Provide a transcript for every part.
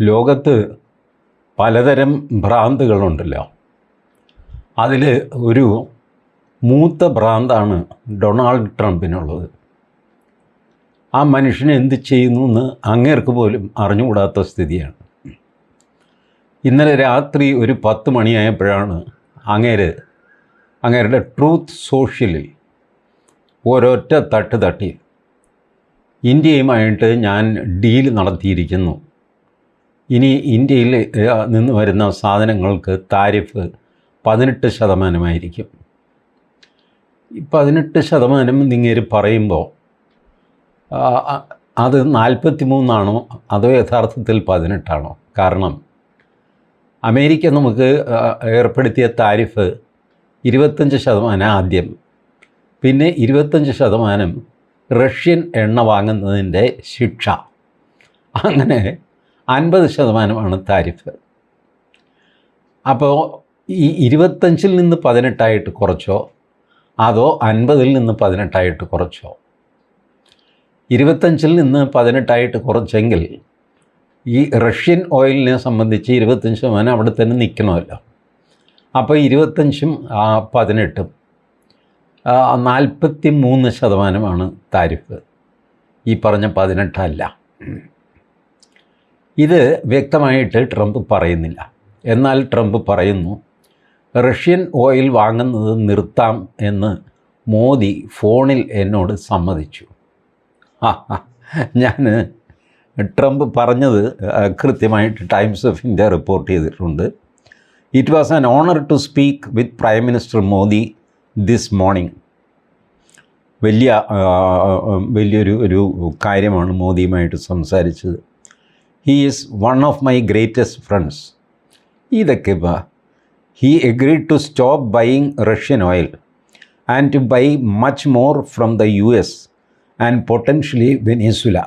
ലോകത്ത് പലതരം ഭ്രാന്തുകളുണ്ടല്ലോ. അതിൽ ഒരു മൂത്ത ഭ്രാന്താണ് ഡൊണാൾഡ് ട്രംപിനുള്ളത്. ആ മനുഷ്യനെ എന്ത് ചെയ്യുന്നു എന്ന് അങ്ങേർക്ക് പോലും അറിഞ്ഞുകൂടാത്ത സ്ഥിതിയാണ്. ഇന്നലെ രാത്രി ഒരു പത്ത് മണിയായപ്പോഴാണ് അങ്ങേര് അങ്ങേരുടെ ട്രൂത്ത് സോഷ്യലിൽ ഒരൊറ്റ തട്ട് തട്ടി. ഇന്ത്യയുമായിട്ട് ഞാൻ ഡീൽ നടത്തിയിരിക്കുന്നു. ഇനി ഇന്ത്യയിൽ നിന്ന് വരുന്ന സാധനങ്ങൾക്ക് താരിഫ് പതിനെട്ട് ശതമാനമായിരിക്കും. ഈ പതിനെട്ട് ശതമാനം നിങ്ങൾ പറയുമ്പോൾ അത് നാൽപ്പത്തി മൂന്നാണോ അതോ യഥാർത്ഥത്തിൽ പതിനെട്ടാണോ? കാരണം അമേരിക്ക നമുക്ക് ഏർപ്പെടുത്തിയ താരിഫ് ഇരുപത്തഞ്ച് ശതമാനം ആദ്യം. പിന്നെ ഇരുപത്തഞ്ച് ശതമാനം റഷ്യൻ എണ്ണ വാങ്ങുന്നതിന്റെ ശിക്ഷ. അങ്ങനെ അൻപത് ശതമാനമാണ് താരിഫ്. അപ്പോൾ ഈ ഇരുപത്തഞ്ചിൽ നിന്ന് പതിനെട്ടായിട്ട് കുറച്ചോ അതോ അൻപതിൽ നിന്ന് പതിനെട്ടായിട്ട് കുറച്ചോ? ഇരുപത്തഞ്ചിൽ നിന്ന് പതിനെട്ടായിട്ട് കുറച്ചെങ്കിൽ ഈ റഷ്യൻ ഓയിലിനെ സംബന്ധിച്ച് ഇരുപത്തഞ്ച് ശതമാനം അവിടെ തന്നെ നിൽക്കണമല്ലോ. അപ്പോൾ ഇരുപത്തഞ്ചും പതിനെട്ടും നാൽപ്പത്തി മൂന്ന് ശതമാനമാണ് താരിഫ്. ഈ പറഞ്ഞ പതിനെട്ടല്ല. ഇത് വ്യക്തമായിട്ട് ട്രംപ് പറയുന്നില്ല. എന്നാൽ ട്രംപ് പറയുന്നു റഷ്യൻ ഓയിൽ വാങ്ങുന്നത് നിർത്താം എന്ന് മോദി ഫോണിൽ എന്നോട് സമ്മതിച്ചു. ഞാൻ ട്രംപ് പറഞ്ഞത് കൃത്യമായിട്ട് ടൈംസ് ഓഫ് ഇന്ത്യ റിപ്പോർട്ട് ചെയ്തിട്ടുണ്ട്. It was an honour to speak with prime minister Modi this morning വലിയ വലിയൊരു ഒരു കാര്യമാണ് മോദിയുമായിട്ട് സംസാരിച്ചത്. He is one of my greatest friends ഇതൊക്കെ he agreed to stop buying Russian oil and to buy much more from the U S and potentially Venezuela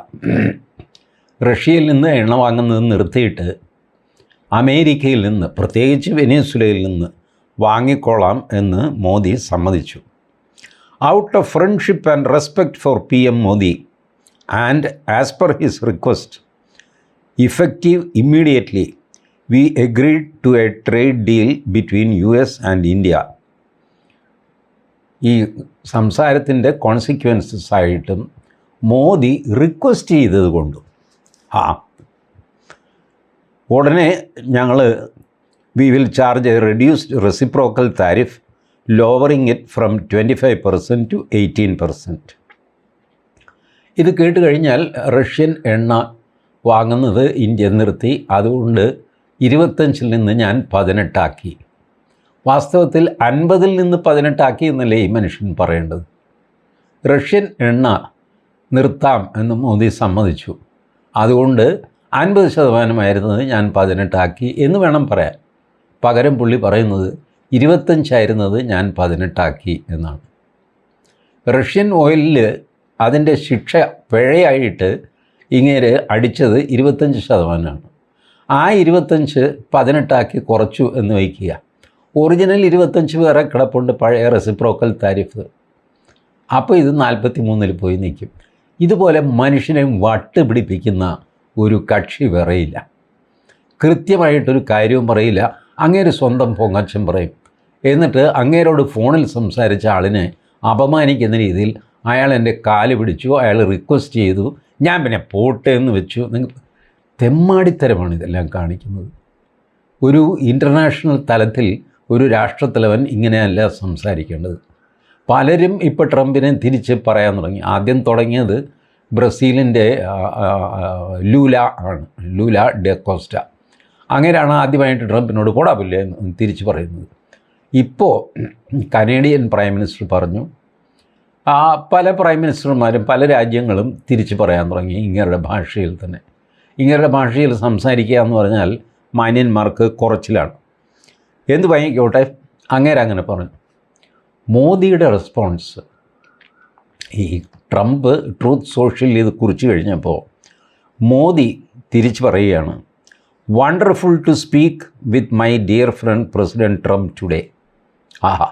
റഷ്യയിൽ നിന്ന് എണ്ണ വാങ്ങുന്നത് നിർത്തിയിട്ട് അമേരിക്കയിൽ നിന്ന് പ്രത്യേകിച്ച് വെനീസുലയിൽ നിന്ന് വാങ്ങിക്കോളാം എന്ന് മോദി സമ്മതിച്ചു. Out of friendship and respect for P M Modi and as per his request effective immediately, we agreed to a trade deal between US and India. ഈ സംസാരത്തിന്റെ കോൺസിക്വൻസസ് ആയിട്ടും മോദി റിക്വസ്റ്റ് ചെയ്തത് കൊണ്ടും. ആ. ഉടനെ ഞങ്ങൾ we will charge a reduced reciprocal tariff lowering it from twenty five percent to eighteen percent ഇത് കേട്ട് കഴിഞ്ഞാൽ റഷ്യൻ എണ്ണ വാങ്ങുന്നത് ഇന്ത്യ നിർത്തി. അതുകൊണ്ട് ഇരുപത്തഞ്ചിൽ നിന്ന് ഞാൻ പതിനെട്ടാക്കി. വാസ്തവത്തിൽ അൻപതിൽ നിന്ന് പതിനെട്ടാക്കി എന്നല്ലേ ഈ മനുഷ്യൻ പറയേണ്ടത്? റഷ്യൻ എണ്ണ നിർത്താം എന്ന് മോദി സമ്മതിച്ചു. അതുകൊണ്ട് അൻപത് ശതമാനമായിരുന്നത് ഞാൻ പതിനെട്ടാക്കി എന്ന് വേണം പറയാൻ. പകരം പുള്ളി പറയുന്നത് ഇരുപത്തഞ്ചായിരുന്നത് ഞാൻ പതിനെട്ടാക്കി എന്നാണ്. റഷ്യൻ ഓയിലിൽ അതിന്റെ ശിക്ഷ പിഴയായിട്ട് ഇങ്ങേര് അടിച്ചത് ഇരുപത്തഞ്ച് ശതമാനമാണ്. ആ ഇരുപത്തഞ്ച് പതിനെട്ടാക്കി കുറച്ചു എന്ന് വയ്ക്കുക. ഒറിജിനൽ ഇരുപത്തഞ്ച് വേറെ കിടപ്പുണ്ട് പഴയ റെസിപ്രോക്കൽ താരിഫ്. അപ്പോൾ ഇത് നാൽപ്പത്തി മൂന്നിൽ പോയി നിൽക്കും. ഇതുപോലെ മനുഷ്യനെ വട്ട് പിടിപ്പിക്കുന്ന ഒരു കക്ഷി വേറെയില്ല. കൃത്യമായിട്ടൊരു കാര്യവും പറയില്ല. അങ്ങേര് സ്വന്തം പൊങ്ങച്ചം പറയും. എന്നിട്ട് അങ്ങേരോട് ഫോണിൽ സംസാരിച്ച ആളിനെ അപമാനിക്കുന്ന രീതിയിൽ അയാൾ എന്റെ കാൽ പിടിച്ചു അയാൾ റിക്വസ്റ്റ് ചെയ്തു. ഞാൻ പിന്നെ പോട്ടെ എന്ന് വെച്ചു. നിങ്ങൾ തെമ്മാടിത്തരമാണ് ഇതെല്ലാം കാണിക്കുന്നത്. ഒരു ഇന്റർനാഷണൽ തലത്തിൽ ഒരു രാഷ്ട്രത്തലവൻ ഇങ്ങനെയല്ല സംസാരിക്കേണ്ടത്. പലരും ഇപ്പോൾ ട്രംപിനെ തിരിച്ച് പറയാൻ തുടങ്ങി. ആദ്യം തുടങ്ങിയത് ബ്രസീലിന്റെ ലൂല ആണ്. ലൂല ഡെക്കോസ്റ്റ അങ്ങനെയാണ് ആദ്യമായിട്ട് ട്രംപിനോട് പോടാപ്പില്ല എന്ന് തിരിച്ച് പറയുന്നത്. ഇപ്പോൾ കനേഡിയൻ പ്രൈം മിനിസ്റ്റർ പറഞ്ഞു പല പ്രൈം മിനിസ്റ്റർമാരും പല രാജ്യങ്ങളും തിരിച്ചു പറയാൻ തുടങ്ങി ഇങ്ങരുടെ ഭാഷയിൽ തന്നെ. ഇങ്ങരുടെ ഭാഷയിൽ സംസാരിക്കുക എന്ന് പറഞ്ഞാൽ മാന്യന്മാർക്ക് കുറച്ചിലാണ്. എന്ത് വാങ്ങിക്കോട്ടെ അങ്ങേരെ അങ്ങനെ പറഞ്ഞു. മോദിയുടെ റെസ്പോൺസ് ഈ ട്രംപ് ട്രൂത്ത് സോഷ്യൽ ഇത് കുറിച്ച് കഴിഞ്ഞപ്പോൾ മോദി തിരിച്ചു പറയുകയാണ് wonderful to speak with my dear friend president Trump today Aaha.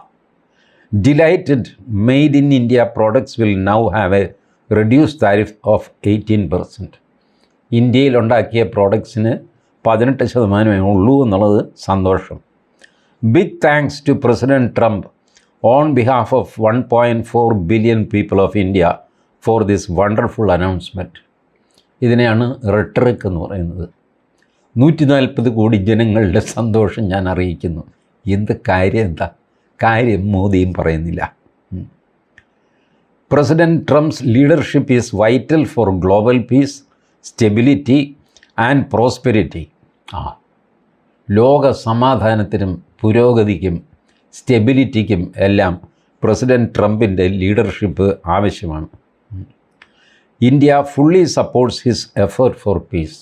Delighted made in India products will now have a reduce tariff of eighteen percent ഇന്ത്യയിൽ ഉണ്ടാക്കിയ പ്രോഡക്ട്സിന് പതിനെട്ട് ശതമാനമേ ഉള്ളൂ എന്നുള്ളത് സന്തോഷം. Big thanks to president Trump on behalf of one point four billion people of India for this wonderful announcement ഇതിനെയാണ് rhetoric എന്ന് പറയുന്നത്. നൂറ്റി നാൽപ്പത് കോടി ജനങ്ങളുടെ സന്തോഷം ഞാൻ അറിയിക്കുന്നു. എന്ത് കാര്യം എന്താ? കാര്യം മോദിയും പറയുന്നില്ല. President Trump's leadership is vital for global peace stability and prosperity. ആ. ലോക സമാധാനത്തിനും പുരോഗതിക്കും സ്റ്റെബിലിറ്റിക്കും എല്ലാം പ്രസിഡന്റ് ട്രംപിന്റെ ലീഡർഷിപ്പ് ആവശ്യമാണ്. India fully supports his effort for peace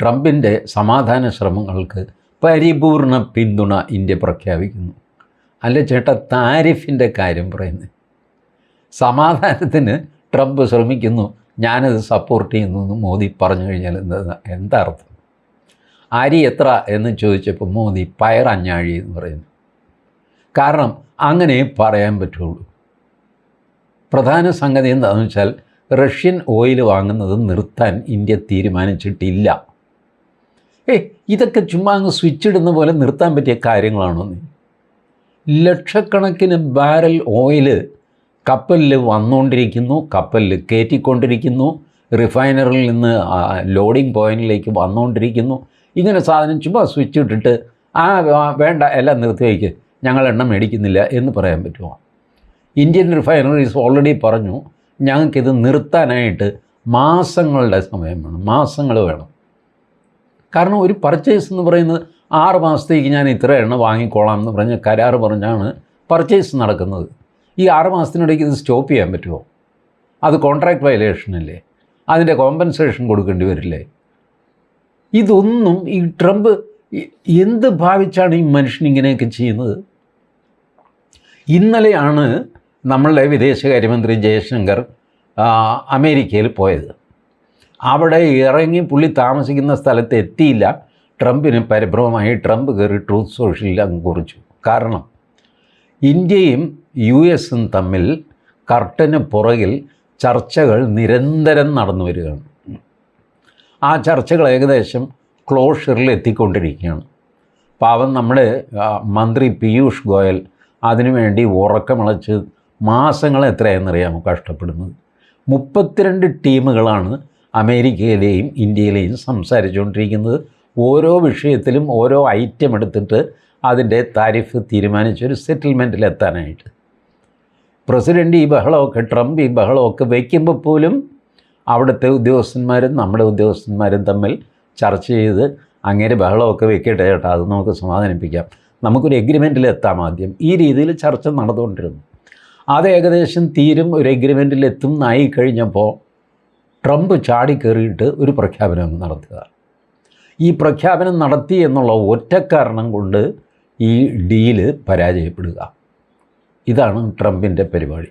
ട്രംപിന്റെ സമാധാന ശ്രമങ്ങൾക്ക് പരിപൂർണ പിന്തുണ ഇന്ത്യ പ്രഖ്യാപിക്കുന്നു. അല്ല ചേട്ടാ താരിഫിന്റെ കാര്യം പറയുന്നത് സമാധാനത്തിന് ട്രംപ് ശ്രമിക്കുന്നു ഞാനത് സപ്പോർട്ട് ചെയ്യുന്നു എന്ന് മോദി പറഞ്ഞു കഴിഞ്ഞാൽ എന്താ എന്താ അർത്ഥം? അരി എത്ര എന്ന് ചോദിച്ചപ്പോൾ മോദി പയറഞ്ഞാഴി എന്ന് പറയുന്നു. കാരണം അങ്ങനെ പറയാൻ പറ്റുള്ളൂ. പ്രധാന സംഗതി എന്താണെന്ന് വെച്ചാൽ റഷ്യൻ ഓയിൽ വാങ്ങുന്നത് നിർത്താൻ ഇന്ത്യ തീരുമാനിച്ചിട്ടില്ല. ഏ ഇതൊക്കെ ചുമ്മാ അങ്ങ് സ്വിച്ച് ഇടുന്ന പോലെ നിർത്താൻ പറ്റിയ കാര്യങ്ങളാണോ നീ? ലക്ഷക്കണക്കിന് ബാരൽ ഓയിൽ കപ്പലിൽ വന്നുകൊണ്ടിരിക്കുന്നു കപ്പലിൽ കയറ്റിക്കൊണ്ടിരിക്കുന്നു റിഫൈനറിൽ നിന്ന് ലോഡിംഗ് പോയിന്റിലേക്ക് വന്നുകൊണ്ടിരിക്കുന്നു. ഇങ്ങനെ സാധനം ചുമ്മാ സ്വിച്ച് ഇട്ടിട്ട് ആ വേണ്ട എല്ലാം നിർത്തി വയ്ക്ക് ഞങ്ങൾ എണ്ണം മേടിക്കുന്നില്ല എന്ന് പറയാൻ പറ്റുമോ? ഇന്ത്യൻ റിഫൈനറീസ് ഓൾറെഡി പറഞ്ഞു ഞങ്ങൾക്കിത് നിർത്താനായിട്ട് മാസങ്ങളുടെ സമയം വേണം മാസങ്ങൾ വേണം. കാരണം ഒരു പർച്ചേസ് എന്ന് പറയുന്നത് ആറ് മാസത്തേക്ക് ഞാൻ ഇത്ര എണ്ണ വാങ്ങിക്കോളാം എന്ന് പറഞ്ഞ് കരാർ പറഞ്ഞാണ് പർച്ചേസ് നടക്കുന്നത്. ഈ ആറ് മാസത്തിനിടയ്ക്ക് ഇത് സ്റ്റോപ്പ് ചെയ്യാൻ പറ്റുമോ? അത് കോൺട്രാക്ട് വയലേഷൻ അല്ലേ? അതിന്റെ കോമ്പൻസേഷൻ കൊടുക്കേണ്ടി വരില്ലേ? ഇതൊന്നും ഈ ട്രംപ് എന്ത് ഭാവിച്ചാണ് ഈ മനുഷ്യൻ ഇങ്ങനെയൊക്കെ ചെയ്യുന്നത്? ഇന്നലെയാണ് നമ്മളുടെ വിദേശകാര്യമന്ത്രി ജയശങ്കർ അമേരിക്കയിൽ പോയത്. അവിടെ ഇറങ്ങി പുള്ളി താമസിക്കുന്ന സ്ഥലത്ത് എത്തിയില്ല. ട്രംപിന് പരിഭ്രമമായി ട്രംപ് കയറി ട്രൂത്ത് സോഷ്യലിൽ അങ്ങ് കുറിച്ചു. കാരണം ഇന്ത്യയും യു എസും തമ്മിൽ കർട്ടന് പുറകിൽ ചർച്ചകൾ നിരന്തരം നടന്നു വരികയാണ്. ആ ചർച്ചകൾ ഏകദേശം ക്ലോഷറിൽ എത്തിക്കൊണ്ടിരിക്കുകയാണ്. പാവം നമ്മുടെ മന്ത്രി പീയൂഷ് ഗോയൽ അതിനുവേണ്ടി ഉറക്കമിളച്ച് മാസങ്ങൾ എത്രയെന്നറിയാമോ കഷ്ടപ്പെടുന്നത്. മുപ്പത്തിരണ്ട് ടീമുകളാണ് അമേരിക്കയിലെയും ഇന്ത്യയിലെയും സംസാരിച്ചുകൊണ്ടിരിക്കുന്നത്. ഓരോ വിഷയത്തിലും ഓരോ ഐറ്റം എടുത്തിട്ട് അതിന്റെ താരിഫ് തീരുമാനിച്ച് ഒരു സെറ്റിൽമെന്റിലെത്താനായിട്ട് പ്രസിഡന്റ് ഈ ബഹളമൊക്കെ ട്രംപ് ഈ ബഹളമൊക്കെ വയ്ക്കുമ്പോൾ പോലും അവിടുത്തെ ഉദ്യോഗസ്ഥന്മാരും നമ്മുടെ ഉദ്യോഗസ്ഥന്മാരും തമ്മിൽ ചർച്ച ചെയ്ത് അങ്ങനെ ബഹളമൊക്കെ വെക്കട്ടെ ചേട്ടാ അത് നമുക്ക് സമാധാനിപ്പിക്കാം. നമുക്കൊരു എഗ്രിമെന്റിൽ എത്താം ആദ്യം. ഈ രീതിയിൽ ചർച്ച നടന്നുകൊണ്ടിരുന്നു. അത് ഏകദേശം തീരും ഒരു എഗ്രിമെന്റിൽ എത്തും എന്നായി കഴിഞ്ഞപ്പോൾ ട്രംപ് ചാടിക്കയറിയിട്ട് ഒരു പ്രഖ്യാപനം നടത്തുക. ഈ പ്രഖ്യാപനം നടത്തി എന്നുള്ള ഒറ്റ കാരണം കൊണ്ട് ഈ ഡീൽ പരാജയപ്പെടുക. ഇതാണ് ട്രംപിന്റെ പരിപാടി.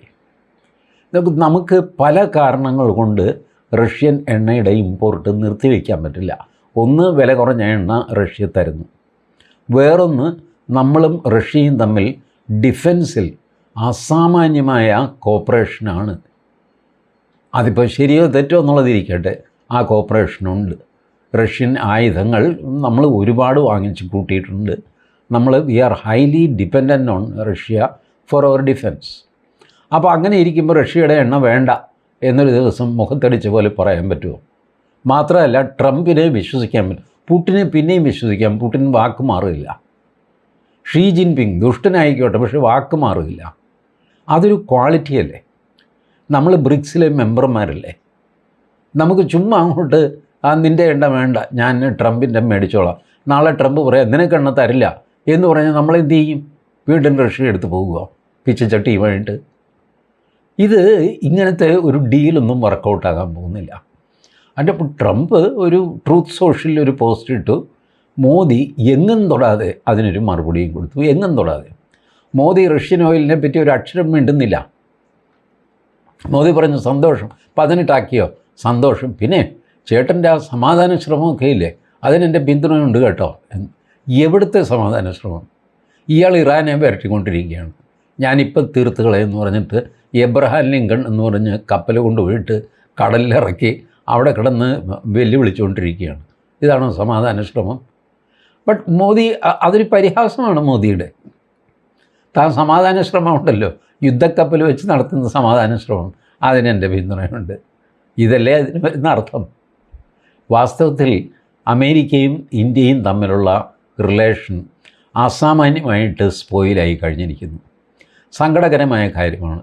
നമുക്ക് പല കാരണങ്ങൾ കൊണ്ട് റഷ്യൻ എണ്ണയുടെ ഇമ്പോർട്ട് നിർത്തിവെക്കാൻ പറ്റില്ല. ഒന്ന് വില കുറഞ്ഞ എണ്ണ റഷ്യ തരുന്നു. വേറൊന്ന് നമ്മളും റഷ്യയും തമ്മിൽ ഡിഫൻസിൽ അസാമാന്യമായ കോപ്പറേഷനാണ്. അതിപ്പോൾ ശരിയോ തെറ്റോ എന്നുള്ളതിരിക്കട്ടെ ആ കോപ്പറേഷനുണ്ട്. റഷ്യൻ ആയുധങ്ങൾ നമ്മൾ ഒരുപാട് വാങ്ങിച്ച് കൂട്ടിയിട്ടുണ്ട്. നമ്മൾ we are highly dependent on Russia for our defence അപ്പോൾ അങ്ങനെ ഇരിക്കുമ്പോൾ റഷ്യയുടെ എണ്ണ വേണ്ട എന്നൊരു ദിവസം മുഖത്തടിച്ച പോലെ പറയാൻ പറ്റുമോ? മാത്രമല്ല ട്രംപിനെ വിശ്വസിക്കാൻ പറ്റും. പുട്ടിനെ പിന്നെയും വിശ്വസിക്കാം. പുട്ടിൻ വാക്ക് മാറില്ല. ഷീ ജിൻപിങ് ദുഷ്ടനായിക്കോട്ടെ പക്ഷേ വാക്ക് മാറില്ല. അതൊരു ക്വാളിറ്റിയല്ലേ നമ്മൾ ബ്രിക്സിലെ മെമ്പർമാരല്ലേ നമുക്ക് ചുമ്മാ അങ്ങോട്ട് ആ നിന്റെ എണ്ണ വേണ്ട. ഞാൻ ട്രംപിന്റെ മേടിച്ചോളാം. നാളെ ട്രംപ് പറയാം നിനക്ക് എണ്ണ തരില്ല. എന്ന് പറഞ്ഞാൽ നമ്മൾ എന്ത് ചെയ്യും? വീണ്ടും റഷ്യ എടുത്ത് പോകുക പിച്ചച്ചട്ടിയുമായിട്ട് ഇത് ഇങ്ങനത്തെ ഒരു ഡീലൊന്നും വർക്കൗട്ടാകാൻ പോകുന്നില്ല. അതിന്റെ ട്രംപ് ഒരു ട്രൂത്ത് സോഷ്യലിൽ ഒരു പോസ്റ്റ് ഇട്ടു. മോദി എങ്ങും തൊടാതെ അതിനൊരു മറുപടിയും കൊടുത്തു. എങ്ങും തൊടാതെ. മോദി റഷ്യൻ ഓയിലിനെ പറ്റി ഒരു അക്ഷരം മിണ്ടുന്നില്ല. മോദി പറഞ്ഞു സന്തോഷം. പതിനെട്ടാക്കിയോ സന്തോഷം. പിന്നെ ചേട്ടന്റെ ആ സമാധാന ശ്രമമൊക്കെ ഇല്ലേ അതിനെന്റെ പിന്തുണയുണ്ട് കേട്ടോ. എവിടുത്തെ സമാധാന ശ്രമം ഇയാൾ ഇറാനെ വരട്ടിക്കൊണ്ടിരിക്കുകയാണ്. ഞാനിപ്പം തീർത്ത് കളയെന്ന് പറഞ്ഞിട്ട് എബ്രഹാം ലിങ്കൺ എന്ന് പറഞ്ഞ് കപ്പൽ കൊണ്ടുപോയിട്ട് കടലിലിറക്കി അവിടെ കിടന്ന് വെല്ലുവിളിച്ചുകൊണ്ടിരിക്കുകയാണ്. ഇതാണ് സമാധാന ശ്രമം ബട്ട് മോദി അതൊരു പരിഹാസമാണ് മോദിയുടെ. താൻ സമാധാന ശ്രമം ഉണ്ടല്ലോ യുദ്ധക്കപ്പൽ വെച്ച് നടത്തുന്ന സമാധാന ശ്രമം അതിനെന്റെ പിന്തുണയുണ്ട്. ഇതല്ലേ അതിന് വരുന്ന അർത്ഥം? വാസ്തവത്തിൽ അമേരിക്കയും ഇന്ത്യയും തമ്മിലുള്ള റിലേഷൻ അസാമാന്യമായിട്ട് സ്പോയിലായി കഴിഞ്ഞിരിക്കുന്നു. സങ്കടകരമായ കാര്യമാണ്.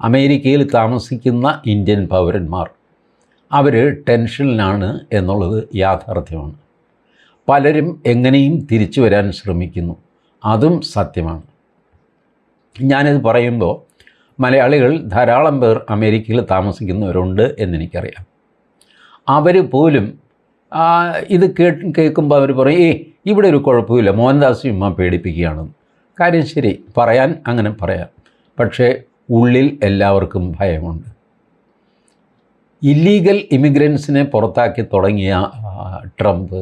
അമേരിക്കയിൽ താമസിക്കുന്ന ഇന്ത്യൻ പൗരന്മാർ അവർ ടെൻഷനിലാണ് എന്നുള്ളത് യാഥാർത്ഥ്യമാണ്. പലരും എങ്ങനെയും തിരിച്ചു വരാൻ ശ്രമിക്കുന്നു. അതും സത്യമാണ്. ഞാനിത് പറയുമ്പോൾ മലയാളികൾ ധാരാളം പേർ അമേരിക്കയിൽ താമസിക്കുന്നവരുണ്ട് എന്നെനിക്കറിയാം. അവർ പോലും ഇത് കേട്ട് കേൾക്കുമ്പോൾ അവർ പറയും ഏയ് ഇവിടെ ഒരു കുഴപ്പമില്ല. മോഹൻദാസ് ഉമ്മ പേടിപ്പിക്കുകയാണ്. കാര്യം ശരി പറയാൻ അങ്ങനെ പറയാം. പക്ഷേ ഉള്ളിൽ എല്ലാവർക്കും ഭയമുണ്ട്. ഇല്ലീഗൽ ഇമിഗ്രൻസിനെ പുറത്താക്കി തുടങ്ങിയ ട്രംപ്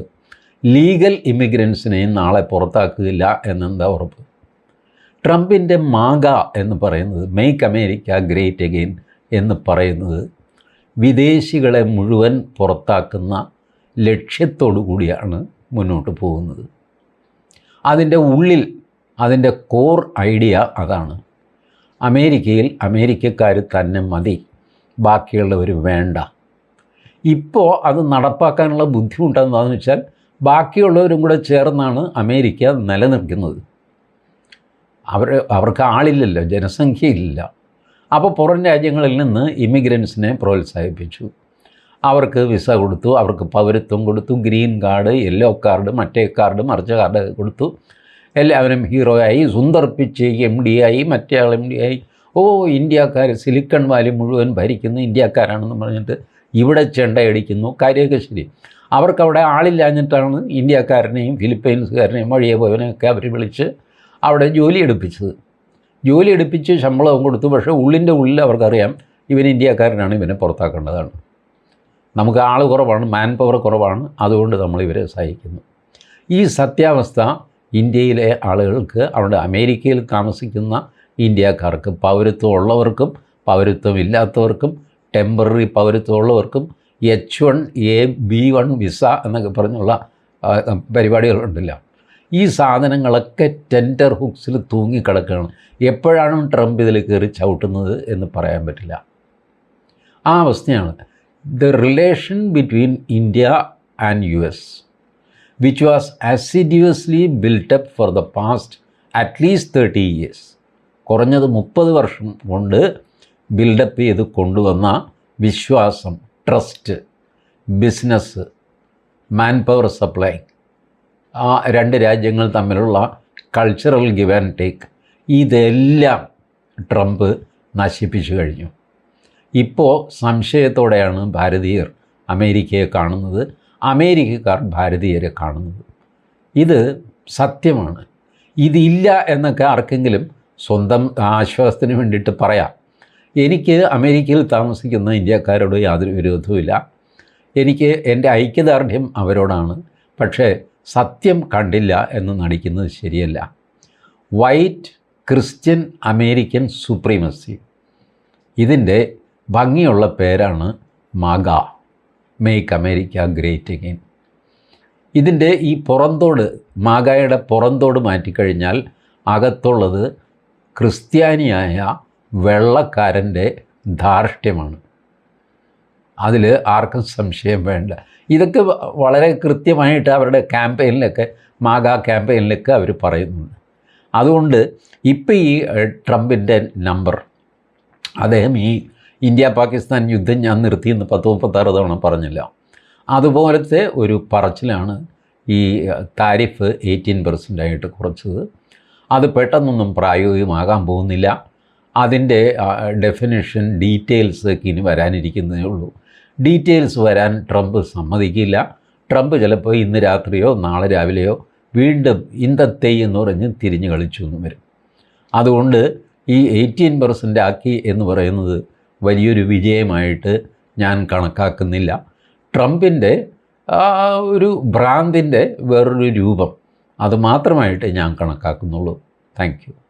ലീഗൽ ഇമിഗ്രൻസിനെ നാളെ പുറത്താക്കില്ല എന്നെന്താ ഉറപ്പ്? ട്രംപിന്റെ മാഗ എന്ന് പറയുന്നത് മെയ്ക്ക് അമേരിക്ക ഗ്രേറ്റ് അഗെയിൻ എന്ന് പറയുന്നത് വിദേശികളെ മുഴുവൻ പുറത്താക്കുന്ന ലക്ഷ്യത്തോടു കൂടിയാണ് മുന്നോട്ട് പോകുന്നത്. അതിന്റെ ഉള്ളിൽ അതിന്റെ കോർ ഐഡിയ അതാണ്. അമേരിക്കയിൽ അമേരിക്കക്കാർ തന്നെ മതി ബാക്കിയുള്ളവർ വേണ്ട. ഇപ്പോൾ അത് നടപ്പാക്കാനുള്ള ബുദ്ധിമുട്ടെന്താണെന്ന് വെച്ചാൽ ബാക്കിയുള്ളവരും കൂടെ ചേർന്നാണ് അമേരിക്ക നിലനിൽക്കുന്നത്. അവർ അവർക്ക് ആളില്ലല്ലോ ജനസംഖ്യയില്ല. അപ്പോൾ പുറം രാജ്യങ്ങളിൽ നിന്ന് ഇമിഗ്രൻസിനെ പ്രോത്സാഹിപ്പിച്ചു. അവർക്ക് വിസ കൊടുത്തു അവർക്ക് പൗരത്വം കൊടുത്തു ഗ്രീൻ കാർഡ് യെല്ലോ കാർഡ് മറ്റേ കാർഡ് മറിച്ച കാർഡ് കൊടുത്തു. എല്ലാവരും ഹീറോ ആയി സുന്ദർ പിച്ച് എം ഡി ആയി മറ്റേ ആൾ എം ഡി ആയി. ഓ ഇന്ത്യക്കാർ സിലിക്കൺ വാലി മുഴുവൻ ഭരിക്കുന്നു ഇന്ത്യക്കാരാണെന്ന് പറഞ്ഞിട്ട് ഇവിടെ ചെണ്ടയടിക്കുന്നു കാര്യമൊക്കെ ശരി അവർക്കവിടെ ആളില്ലാഞ്ഞിട്ടാണ് ഇന്ത്യക്കാരനെയും ഫിലിപ്പൈൻസുകാരനെയും വഴിയെ പോയവനെയൊക്കെ അവർ വിളിച്ച് അവിടെ ജോലി എടുപ്പിച്ചത്. ജോലി എടുപ്പിച്ച് ശമ്പളവും കൊടുത്തു. പക്ഷേ ഉള്ളിന്റെ ഉള്ളിൽ അവർക്കറിയാം ഇവൻ ഇന്ത്യക്കാരനാണ് ഇവനെ പുറത്താക്കേണ്ടതാണ്. നമുക്ക് ആൾ കുറവാണ് മാൻ പവർ കുറവാണ്. അതുകൊണ്ട് നമ്മൾ ഇവരെ സഹായിക്കുന്നു. ഈ സത്യാവസ്ഥ ഇന്ത്യയിലെ ആളുകൾക്ക് അവിടെ അമേരിക്കയിൽ താമസിക്കുന്ന ഇന്ത്യക്കാർക്ക് പൗരത്വം ഉള്ളവർക്കും പൗരത്വം ഇല്ലാത്തവർക്കും ടെമ്പററി പൗരത്വം ഉള്ളവർക്കും H one A B one visa എന്നൊക്കെ പറഞ്ഞുള്ള പരിപാടികളുണ്ടല്ലോ. ഈ സാധനങ്ങളൊക്കെ ടെൻഡർ ഹുക്സിൽ തൂങ്ങിക്കിടക്കുകയാണ്. എപ്പോഴാണ് ട്രംപ് ഇതിൽ കയറി ചവിട്ടുന്നത് എന്ന് പറയാൻ പറ്റില്ല. ആ അവസ്ഥയാണ്. The relation between India and U S which was assiduously built up for the past at least thirty years കുറഞ്ഞത് മുപ്പത് വർഷം കൊണ്ട് ബിൽഡപ്പ് ചെയ്ത് കൊണ്ടുവന്ന വിശ്വാസം trust business man power supply ആ രണ്ട് രാജ്യങ്ങൾ തമ്മിലുള്ള കൾച്ചറൽ ഗിവ് ആൻഡ് ടേക്ക് ഇതെല്ലാം ട്രംപ് നശിപ്പിച്ചു കഴിഞ്ഞു. ഇപ്പോൾ സംശയത്തോടെയാണ് ഭാരതീയർ അമേരിക്കയെ കാണുന്നത് അമേരിക്കക്കാർ ഭാരതീയരെ കാണുന്നത്. ഇത് സത്യമാണ്. ഇതില്ല എന്നൊക്കെ ആർക്കെങ്കിലും സ്വന്തം ആശ്വാസത്തിന് വേണ്ടിയിട്ട് പറയാം. എനിക്ക് അമേരിക്കയിൽ താമസിക്കുന്ന ഇന്ത്യക്കാരോട് യാതൊരു വിരോധവുമില്ല. എനിക്ക് എന്റെ ഐക്യദാർഢ്യം അവരോടാണ്. പക്ഷേ സത്യം കണ്ടില്ല എന്ന് നടിക്കുന്നത് ശരിയല്ല. White Christian American supremacy. ഇതിന്റെ ഭംഗിയുള്ള പേരാണ് MAGA. Make America great again ഇതിന്റെ ഈ പുറന്തോട് മാഗായുടെ പുറന്തോട് മാറ്റിക്കഴിഞ്ഞാൽ അകത്തുള്ളത് ക്രിസ്ത്യാനിയായ വെള്ളക്കാരന്റെ ധാർഷ്ട്യമാണ്. അതിൽ ആർക്കും സംശയം വേണ്ട. ഇതൊക്കെ വളരെ കൃത്യമായിട്ട് അവരുടെ ക്യാമ്പയിനിലൊക്കെ മാഗാ ക്യാമ്പയിനിലൊക്കെ അവർ പറയുന്നുണ്ട്. അതുകൊണ്ട് ഇപ്പോൾ ഈ ട്രംപിന്റെ നമ്പർ അദ്ദേഹം ഈ ഇന്ത്യ പാകിസ്ഥാൻ യുദ്ധം ഞാൻ നിർത്തി എന്ന് പത്ത് മുപ്പത്താറ് തവണ പറഞ്ഞില്ല. അതുപോലത്തെ ഒരു പറച്ചിലാണ് ഈ താരിഫ് എയ്റ്റീൻ പെർസെന്റ് ആയിട്ട് കുറച്ചത്. അത് പെട്ടെന്നൊന്നും പ്രായോഗികമാകാൻ പോകുന്നില്ല. അതിന്റെ ഡെഫിനേഷൻ ഡീറ്റെയിൽസ് ഇനി വരാനിരിക്കുന്നതേ ഉള്ളൂ. ഡീറ്റെയിൽസ് വരാൻ ട്രംപ് സമ്മതിക്കില്ല. ട്രംപ് ചിലപ്പോൾ ഇന്ന് രാത്രിയോ നാളെ രാവിലെയോ വീണ്ടും ഇന്ത എന്ന് പറഞ്ഞ് തിരിഞ്ഞ് കളിച്ചു എന്ന് വരും. അതുകൊണ്ട് ഈ എയ്റ്റീൻ പെർസെന്റ് ആക്കി എന്ന് പറയുന്നത് വലിയൊരു വിജയമായിട്ട് ഞാൻ കണക്കാക്കുന്നില്ല. ട്രംപിന്റെ ഒരു ഭ്രാന്തിന്റെ വേറൊരു രൂപം. അത് മാത്രമായിട്ട് ഞാൻ കണക്കാക്കുന്നുള്ളൂ. താങ്ക്